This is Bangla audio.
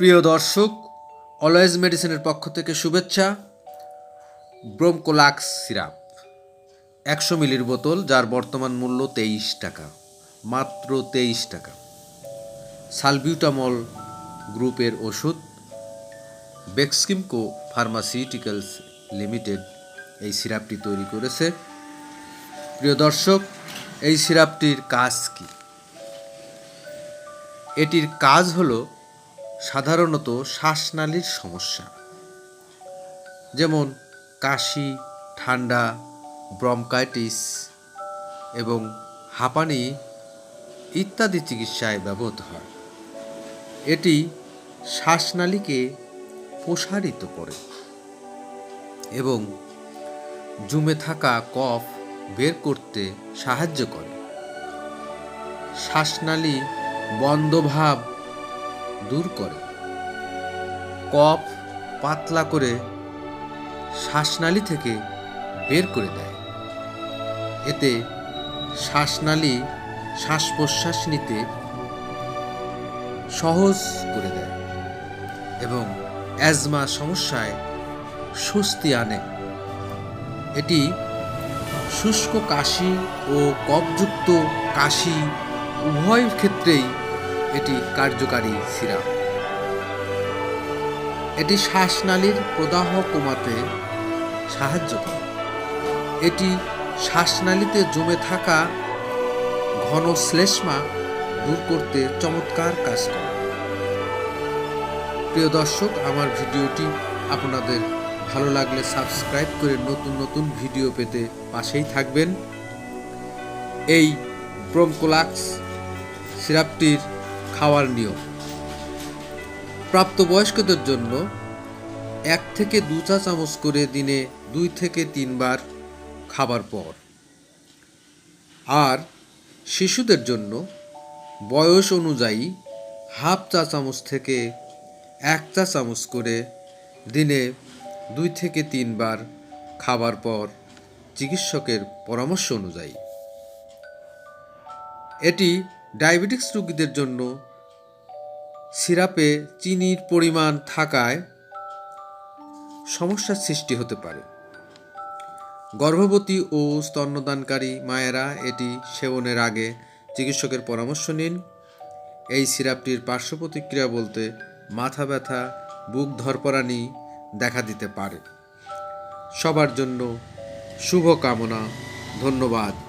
প্রিয় দর্শক, অলওয়েজ মেডিসিনের পক্ষ থেকে শুভেচ্ছা। ব্রোমকোলাক্স সিরাপ, একশো মিলির বোতল, যার বর্তমান মূল্য তেইশ টাকা, মাত্র তেইশ টাকা। সালবিউটামল গ্রুপের ওষুধ, বেক্সকিমকো ফার্মাসিউটিক্যালস লিমিটেড এই সিরাপটি তৈরি করেছে। প্রিয় দর্শক, এই সিরাপটির কাজ কী? এটির কাজ হলো সাধারণত শ্বাসনালীর সমস্যা। যেমন কাশি, ঠান্ডা ব্রঙ্কাইটিস এবং হাঁপানি ইত্যাদি চিকিৎসায় ব্যবহৃত হয়। এটি শ্বাসনালীকে প্রসারিত করে এবং জুমে থাকা কফ বের করতে সাহায্য করে। শ্বাসনালী বন্ধভাব দূর করে। কফ পাতলা করে শ্বাসনালী থেকে বের করে দেয়। এতে শ্বাসনালী শ্বাস প্রশ্বাস নিতে সহজ করে দেয় এবং অ্যাজমা সমস্যায় স্বস্তি আনে। এটি শুষ্ক কাশি ও কফযুক্ত কাশি উভয় ক্ষেত্রেই এটি কার্যকারী সিরাপ। এটি শ্বাসনালীর প্রদাহ কমাতে সাহায্য করে। এটি শ্বাসনালীতে জমে থাকা ঘন শ্লেষ্মা দূর করতে চমৎকার কাজ করে। প্রিয় দর্শক, আমার ভিডিওটি আপনাদের ভালো লাগলে সাবস্ক্রাইব করে নতুন নতুন ভিডিও পেতে পাশেই থাকবেন। এই ব্রোমকোলাক্স সিরাপটির খাওয়ার নিয়ম। প্রাপ্তবয়স্কদের জন্য এক থেকে দু চা চামচ করে দিনে দুই থেকে তিনবার খাবার পর। আর শিশুদের জন্য বয়স অনুযায়ী হাফ চা চামচ থেকে এক চা চামচ করে দিনে দুই থেকে তিনবার খাবার পর চিকিৎসকের পরামর্শ অনুযায়ী। এটি ডায়াবেটিক্স রোগীদের জন্য সিরাপে চিনির পরিমাণ থাকায় সমস্যার সৃষ্টি হতে পারে। গর্ভবতী ও স্তন্যদানকারী মায়েরা এটি সেবনের আগে চিকিৎসকের পরামর্শ নিন। এই সিরাপটির পার্শ্ব প্রতিক্রিয়া বলতে মাথা ব্যথা, বুক ধরপরানি দেখা দিতে পারে। সবার জন্য শুভ কামনা ধন্যবাদ।